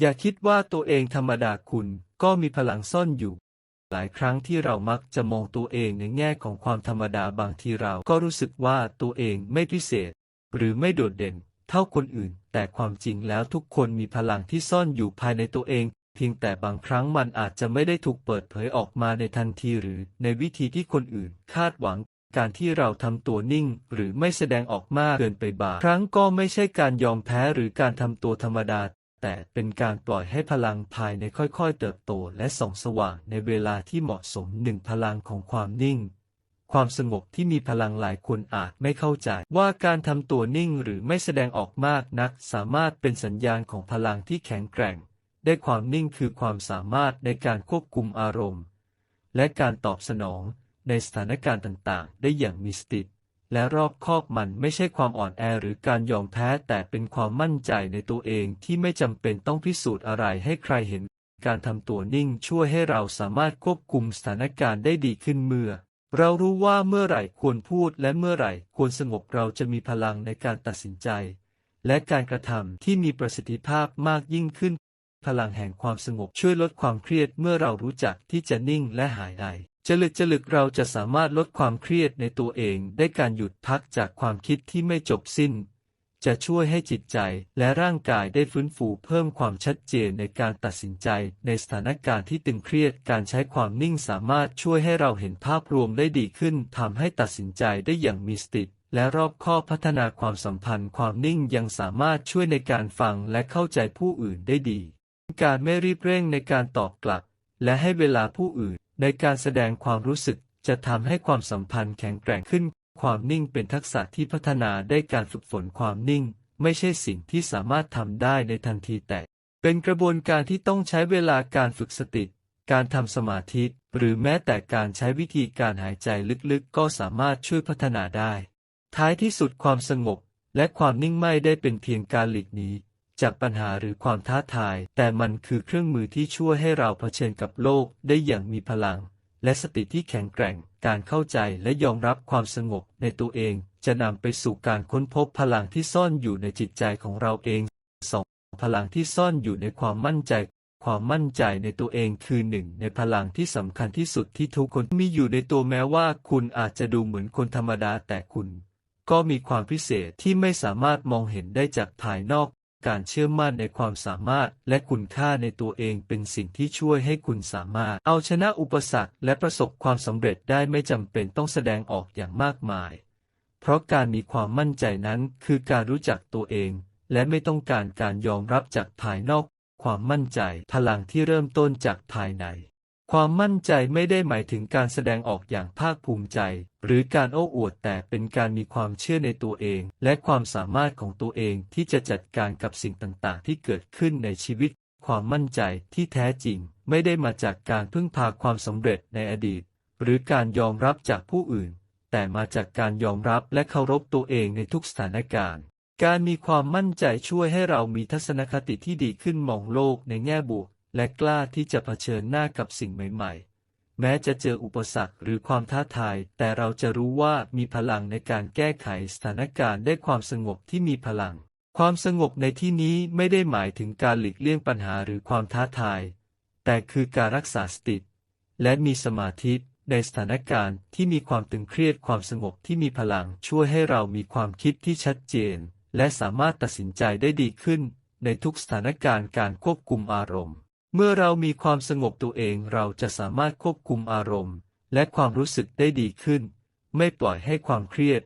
อย่าคิดว่าตัวเองธรรมดาคุณก็มีพลังซ่อนอยู่ หลายครั้งที่เรามักจะมองตัวเองในแง่ของความธรรมดาบางทีเราก็รู้สึกว่าตัวเองไม่พิเศษ หรือไม่โดดเด่น เท่าคนอื่น แต่ความจริงแล้วทุกคนมีพลังที่ซ่อนอยู่ภายในตัวเอง เพียงแต่บางครั้งมันอาจจะไม่ได้ถูกเปิดเผยออกมาในทันทีหรือในวิธีที่คนอื่นคาดหวังการที่เราทำตัวนิ่งหรือไม่แสดงออกมากเกินไปบางครั้งก็ไม่ใช่การยอมแพ้หรือการทำตัวธรรมดา แต่เป็นการปล่อยให้พลังภายในค่อยๆ เติบโตและส่องสว่างในเวลาที่เหมาะสมหนึ่งพลังของความนิ่ง ความสงบที่มีพลังหลายคนอาจไม่เข้าใจว่าการทำตัวนิ่งหรือไม่แสดงออกมากนัก สามารถเป็นสัญญาณของพลังที่แข็งแกร่ง ได้ความนิ่งคือความสามารถในการควบคุมอารมณ์ และการตอบสนองในสถานการณ์ต่างๆ ได้อย่างมีสติ และรอบคอบมันไม่ใช่ความอ่อนแอหรือการยอมแพ้แต่เป็นความมั่นใจในตัวเองที่ไม่จำเป็นต้องพิสูจน์อะไรให้ใครเห็น การทำตัวนิ่งช่วยให้เราสามารถควบคุมสถานการณ์ได้ดีขึ้นเมื่อ เรารู้ว่าเมื่อไหร่ควรพูดและเมื่อไหร่ควรสงบเราจะมีพลังในการตัดสินใจ และการกระทำที่มีประสิทธิภาพมากยิ่งขึ้น พลังแห่งความสงบช่วยลดความเครียดเมื่อเรารู้จักที่จะนิ่งและหายไอ จลึกจลึกเราจะสามารถลดความเครียดในตัวเองได้การหยุดพักจากความคิดที่ไม่จบสิ้น จะช่วยให้จิตใจและร่างกายได้ฟื้นฟูเพิ่มความชัดเจนในการตัดสินใจในสถานการณ์ที่ตึงเครียดการใช้ความนิ่งสามารถช่วยให้เราเห็นภาพรวมได้ดีขึ้นทำให้ตัดสินใจได้อย่างมีสติและรอบคอพัฒนาความสัมพันธ์ ความนิ่งยังสามารถช่วยในการฟังและเข้าใจผู้อื่นได้ดี การไม่รีบเร่งในการตอบกลับ และให้เวลาผู้อื่น ในการแสดงความรู้สึกจะทำให้ความสัมพันธ์แข็งแกร่งขึ้น ความนิ่งเป็นทักษะที่พัฒนาได้การฝึกฝนความนิ่ง ไม่ใช่สิ่งที่สามารถทำได้ในทันทีแต่ เป็นกระบวนการที่ต้องใช้เวลาการฝึกสติ การทำสมาธิ หรือแม้แต่การใช้วิธีการหายใจลึกๆ ก็สามารถช่วยพัฒนาได้ ท้ายที่สุดความสงบและความนิ่งไม่ได้เป็นเพียงการหลีกหนี จากปัญหาหรือความท้าทาย แต่มันคือเครื่องมือที่ช่วยให้เราเผชิญกับโลกได้อย่างมีพลัง และสติที่แข็งแกร่ง การเข้าใจและยอมรับความสงบในตัวเอง จะนำไปสู่การค้นพบพลังที่ซ่อนอยู่ในจิตใจของเราเอง 2. พลังที่ซ่อนอยู่ในความมั่นใจ ความมั่นใจในตัวเองคือหนึ่งในพลังที่สำคัญที่สุดที่ทุกคนมีอยู่ในตัวแม้ว่า คุณอาจจะดูเหมือนคนธรรมดาแต่คุณก็มีความพิเศษที่ไม่สามารถมองเห็นได้จากภายนอก การเชื่อมั่นในความสามารถ และคุณค่าในตัวเองเป็นสิ่งที่ช่วยให้คุณสามารถ เอาชนะอุปสรรคและประสบความสำเร็จได้ไม่จำเป็นต้องแสดงออกอย่างมากมาย เพราะการมีความมั่นใจนั้นคือการรู้จักตัวเอง และไม่ต้องการการยอมรับจากภายนอก ความมั่นใจพลังที่เริ่มต้นจากภายใน ความมั่นใจไม่ได้หมายถึงการแสดงออกอย่างภาคภูมิใจ หรือการโอ้อวดแต่เป็นการมีความเชื่อในตัวเอง และความสามารถของตัวเองที่จะจัดการกับสิ่งต่างๆ ที่เกิดขึ้นในชีวิต ความมั่นใจที่แท้จริง ไม่ได้มาจากการพึ่งพาความสำเร็จในอดีต หรือการยอมรับจากผู้อื่น แต่มาจากการยอมรับและเคารพตัวเองในทุกสถานการณ์ การมีความมั่นใจช่วยให้เรามีทัศนคติที่ดีขึ้นมองโลกในแง่บวก และกล้าที่จะเผชิญหน้ากับสิ่งใหม่ ๆ แม้จะเจออุปสรรคหรือความท้าทาย แต่เราจะรู้ว่ามีพลังในการแก้ไขสถานการณ์ได้ความสงบที่มีพลัง ความสงบในที่นี้ไม่ได้หมายถึงการหลีกเลี่ยงปัญหาหรือความท้าทาย แต่คือการรักษาสติและมีสมาธิในสถานการณ์ที่มีความตึงเครียดความสงบที่มีพลังช่วยให้เรามีความคิดที่ชัดเจน และสามารถตัดสินใจได้ดีขึ้น ในทุกสถานการณ์การควบคุมอารมณ์ เมื่อเรามีความสงบตัวเองเราจะสามารถควบคุมอารมณ์ และความรู้สึกได้ดีขึ้น ไม่ปล่อยให้ความเครียด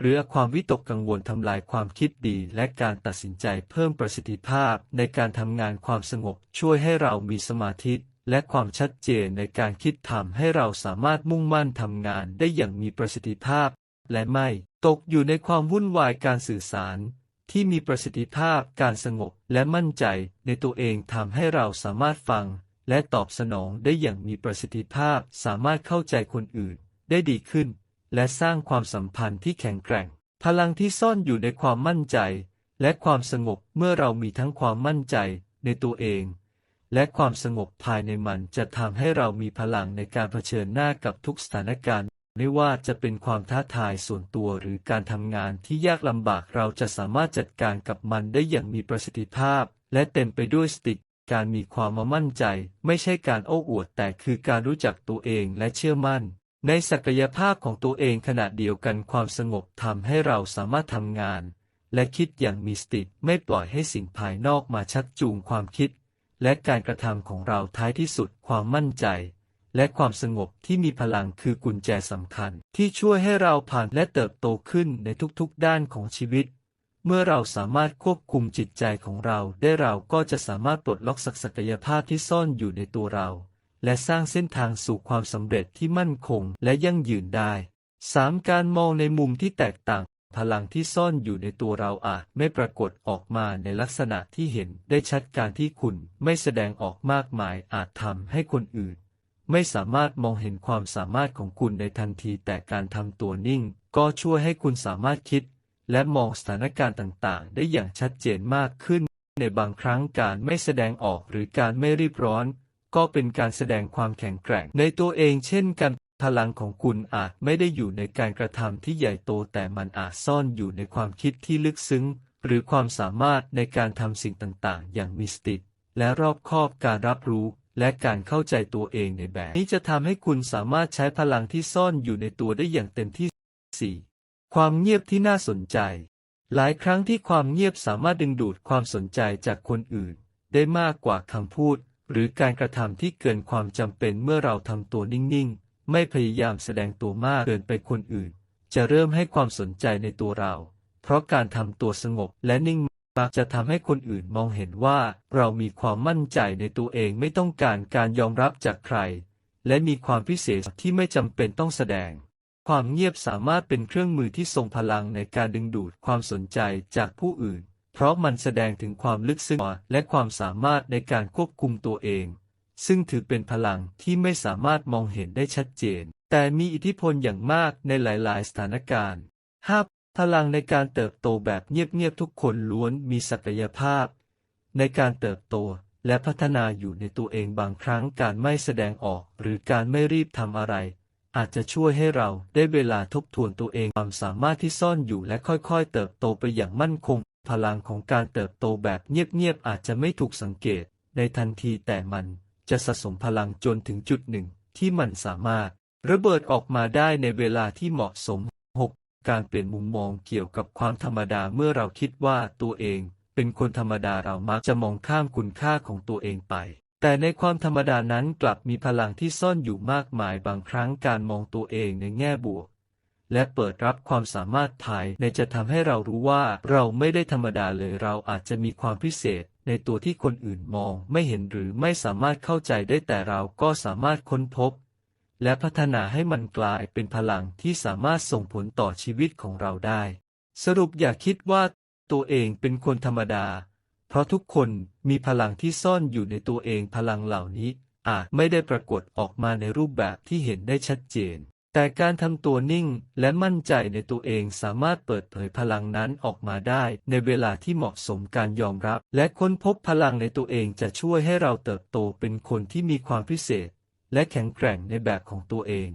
หรือความวิตกกังวลทำลายความคิดดีและการตัดสินใจเพิ่มประสิทธิภาพในการทำงานความสงบช่วยให้เรามีสมาธิและความชัดเจนในการคิดทำให้เราสามารถมุ่งมั่นทำงานได้อย่างมีประสิทธิภาพ และไม่ตกอยู่ในความวุ่นวายการสื่อสาร ที่มีประสิทธิภาพการสงบและมั่นใจในตัวเองทำให้เราสามารถฟัง และตอบสนองได้อย่างมีประสิทธิภาพสามารถเข้าใจคนอื่น ได้ดีขึ้น และสร้างความสัมพันธ์ที่แข็งแกร่ง พลังที่ซ่อนอยู่ในความมั่นใจ และความสงบเมื่อเรามีทั้งความมั่นใจในตัวเอง และความสงบภายในมันจะทำให้เรามีพลังในการเผชิญหน้ากับทุกสถานการณ์ ไม่ว่าจะเป็นความท้าทายส่วนตัวหรือการทำงานที่ยากลำบากเราจะสามารถจัดการกับมันได้อย่างมีประสิทธิภาพ และเต็มไปด้วยสติการมีความมั่นใจ ไม่ใช่การโอ้อวดแต่คือการรู้จักตัวเองและเชื่อมั่น ในศักยภาพของตัวเองขณะเดียวกันความสงบทำให้เราสามารถทำงาน และคิดอย่างมีสติไม่ปล่อยให้สิ่งภายนอกมาชักจูงความคิด และการกระทำของเราท้ายที่สุดความมั่นใจ และความสงบที่มีพลังคือกุญแจสำคัญ ที่ช่วยให้เราผ่านและเติบโตขึ้นในทุกๆด้านของชีวิต เมื่อเราสามารถควบคุมจิตใจของเราได้เราก็จะสามารถปลดล็อกศักยภาพที่ซ่อนอยู่ในตัวเรา และสร้างเส้นทางสู่ความสำเร็จที่มั่นคงและยั่งยืนได้ 3. การมองในมุมที่แตกต่าง พลังที่ซ่อนอยู่ในตัวเราอาจไม่ปรากฏออกมาในลักษณะที่เห็นได้ชัดการที่คุณไม่แสดงออกมากมายอาจทำให้คนอื่น ไม่สามารถมองเห็นความสามารถของคุณในทันที แต่การทำตัวนิ่ง ก็ช่วยให้คุณสามารถคิด และมองสถานการณ์ต่างๆ ได้อย่างชัดเจนมากขึ้น ในบางครั้งการไม่แสดงออกหรือการไม่รีบร้อน ก็เป็นการแสดงความแข็งแกร่งในตัวเองเช่นกันพลังของคุณอาจไม่ได้อยู่ในการกระทำที่ใหญ่โตแต่มันอาจซ่อนอยู่ในความคิดที่ลึกซึ้ง หรือความสามารถในการทำสิ่งต่างๆ อย่างมีสติและรอบคอบการรับรู้ และการเข้าใจตัวเองในแบบ นี้จะทำให้คุณสามารถใช้พลังที่ซ่อนอยู่ในตัวได้อย่างเต็มที่ 4. ความเงียบที่น่าสนใจ หลายครั้งที่ความเงียบสามารถดึงดูดความสนใจจากคนอื่น ได้มากกว่าคำพูด หรือการกระทำที่เกินความจำเป็นเมื่อเราทำตัวนิ่งๆ ไม่พยายามแสดงตัวมากเกินไปคนอื่น จะเริ่มให้ความสนใจในตัวเรา เพราะการทำตัวสงบและนิ่ง มักจะทำให้คนอื่นมองเห็นว่า เรามีความมั่นใจในตัวเองไม่ต้องการการยอมรับจากใคร และมีความพิเศษที่ไม่จำเป็นต้องแสดง ความเงียบสามารถเป็นเครื่องมือที่ทรงพลังในการดึงดูดความสนใจจากผู้อื่น เพราะมันแสดงถึงความลึกซึ้งและความสามารถในการควบคุมตัวเอง ซึ่งถือเป็นพลังที่ไม่สามารถมองเห็นได้ชัดเจน แต่มีอิทธิพลอย่างมากในหลาย ๆ สถานการณ์ 5. พลังในการเติบโตแบบเงียบๆทุกคนล้วนมีศักยภาพ ในการเติบโตและพัฒนาอยู่ในตัวเองบางครั้งการไม่แสดงออกหรือการไม่รีบทำอะไร อาจจะช่วยให้เราได้เวลาทบทวนตัวเองความสามารถที่ซ่อนอยู่และค่อยๆ เติบโตไปอย่างมั่นคง พลังของการเติบโตแบบเงียบๆอาจจะไม่ถูกสังเกต ในทันทีแต่มันจะสะสมพลังจนถึงจุดหนึ่ง ที่มันสามารถ ระเบิดออกมาได้ในเวลาที่เหมาะสม 6. การเปลี่ยนมุมมองเกี่ยวกับความธรรมดาเมื่อเราคิดว่าตัวเองเป็นคนธรรมดาเรามักจะมองข้ามคุณค่าของตัวเองไป แต่ในความธรรมดานั้นกลับมีพลังที่ซ่อนอยู่มากมายบางครั้งการมองตัวเองในแง่บวก และเปิดรับความสามารถภายในจะทำให้เรารู้ว่าเราไม่ได้ธรรมดาเลยเราอาจจะมีความพิเศษในตัวที่คนอื่นมองไม่เห็นหรือไม่สามารถเข้าใจได้แต่เราก็สามารถค้นพบ และพัฒนาให้มันกลายเป็นพลังที่สามารถส่งผลต่อชีวิตของเราได้ สรุปอย่าคิดว่าตัวเองเป็นคนธรรมดา เพราะทุกคนมีพลังที่ซ่อนอยู่ในตัวเองพลังเหล่านี้ อาจไม่ได้ปรากฏออกมาในรูปแบบที่เห็นได้ชัดเจน แต่การทำตัวนิ่งและมั่นใจในตัวเองสามารถเปิดเผยพลังนั้นออกมาได้ ในเวลาที่เหมาะสมการยอมรับ และค้นพบพลังในตัวเองจะช่วยให้เราเติบโตเป็นคนที่มีความพิเศษ และแข็งแกร่งในแบบของตัวเอง